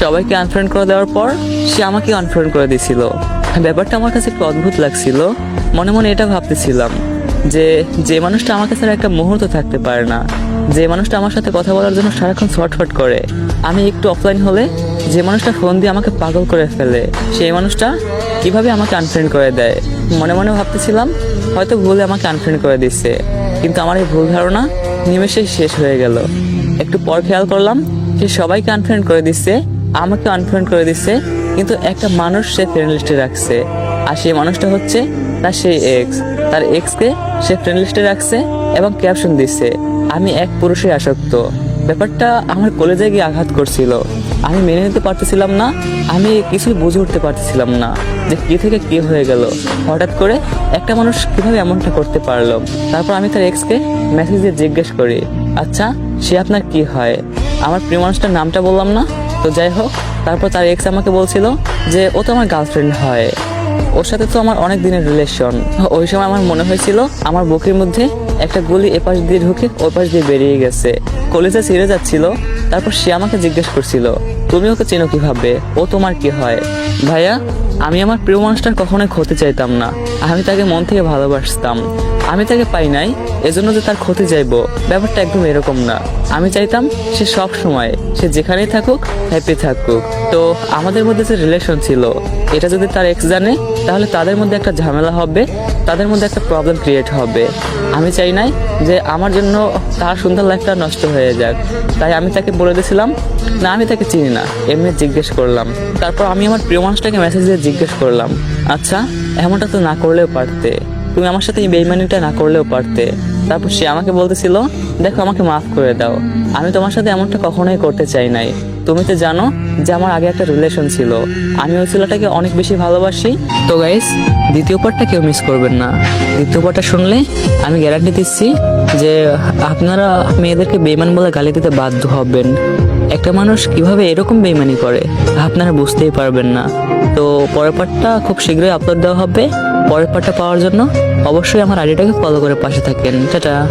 সবাইকে আনফ্রেন্ড করে দেওয়ার পর সে আমাকে আনফ্রেন্ড করে দিছিল ব্যাপারটা আমার কাছে একটু অদ্ভুত লাগছিল। মনে মনে এটা ভাবতেছিলাম যে যে মানুষটা আমাকে ছাড়া একটা মুহূর্ত থাকতে পারে না, যে মানুষটা আমার সাথে কথা বলার জন্য সারাক্ষণ ছটফট করে। আমি একটু অফলাইন হলে যে মানুষটা ফোন দিয়ে আমাকে পাগল করে ফেলে, সেই মানুষটা কীভাবে আমাকে আনফ্রেন্ড করে দেয়? মনে মনে ভাবতেছিলাম, হয়তো ভুলে আমাকে আনফ্রেন্ড করে দিচ্ছে কিন্তু আমার এই ভুল ধারণা নিমেষেই শেষ হয়ে গেল। একটু পর খেয়াল করলাম সে সবাইকে আনফ্রেন্ড করে দিচ্ছে আমাকে আনফ্রেন্ড করে দিচ্ছে কিন্তু একটা মানুষ সে ফ্রেন্ড লিস্টে রাখছে। আর সেই মানুষটা হচ্ছে তার সেই এক্স তার এক্সকে সে ফ্রেন্ড লিস্টে রাখছে এবং ক্যাপশন দিচ্ছে আমি এক পুরুষে আসক্ত। ব্যাপারটা আমার কলেজে গিয়ে আঘাত করছিল। আমি মেনে নিতে পারতেছিলাম না, আমি কিছুই বুঝে উঠতে পারতেছিলাম না যে কি থেকে কি হয়ে গেল। হঠাৎ করে একটা মানুষ কীভাবে এমনটা করতে পারল? তারপর আমি তার এক্সকে মেসেজ জিজ্ঞেস করি আচ্ছা সে আপনার কি হয়? আমার প্রিয় মানুষটার নামটা বললাম না। তো যাই হোক, তারপর তার এক্স আমাকে বলছিল যে, ও তো আমার গার্লফ্রেন্ড হয়। ওর সাথে তো আমার অনেক দিনের রিলেশন ওই সময় আমার মনে হয়েছিল, আমার বুকের মধ্যে একটা গুলি এপাশ দিয়ে ঢুকে ওই পাশ দিয়ে বেরিয়ে গেছে। কলেজে ছিঁড়ে যাচ্ছিল, তারপর সে আমাকে জিজ্ঞেস করছিল, তুমি ওকে চেনো কীভাবে? ও তোমার কি হয়? ভাইয়া, আমি আমার প্রিয় মানুষটার কখনোই ক্ষতি চাইতাম না। আমি তাকে মন থেকে ভালোবাসতাম। আমি তাকে পাই নাই, এজন্য যে তার ক্ষতি চাইব। ব্যাপারটা একদম এরকম না। আমি চাইতাম সে সব সময়, সে যেখানেই থাকুক হ্যাপি থাকুক। তো আমাদের মধ্যে যে রিলেশন ছিল, এটা যদি তার এক্স জানে, তাহলে তাদের মধ্যে একটা ঝামেলা হবে, তাদের মধ্যে একটা প্রবলেম ক্রিয়েট হবে। আমি চাই নাই যে আমার জন্য তার সুন্দর লাইফটা নষ্ট হয়ে যাক। তাই আমি তাকে বলে দিয়েছিলাম, না, আমি তাকে চিনি না। এমনি জিজ্ঞেস করলাম। তারপর আমি আমার প্রিয় মানুষটাকে মেসেজ দিয়ে জিজ্ঞেস করলাম আচ্ছা এমনটা তো না করলেও পারতে। তুমি আমার সাথে এই বেইমানিটা না করলেও পারতে। তারপর সে আমাকে বলতেছিল, দেখো, আমাকে মাফ করে দাও। আমি তোমার সাথে এমনটা কখনোই করতে চাই নাই। তুমি তো জানো যে আমার আগে একটা রিলেশন ছিল। আমি ওই ছেলেটাকে অনেক বেশি ভালোবাসি। তো গাইস দ্বিতীয় পার্টটা কেউ মিস করবেন না। দ্বিতীয় পার্টটা শুনলে আমি গ্যারান্টি দিচ্ছি যে আপনারা মেয়েদেরকে বেইমান বলে গালি দিতে বাধ্য হবেন। একটা মানুষ কীভাবে এরকম বেইমানি করে আপনারা বুঝতেই পারবেন না। তো পরের পার্টটা খুব শীঘ্রই আপলোড দেওয়া হবে। পরের পার্টটা পাওয়ার জন্য অবশ্যই আমার আইডিটাকে ফলো করে পাশে থাকেন। টাটা।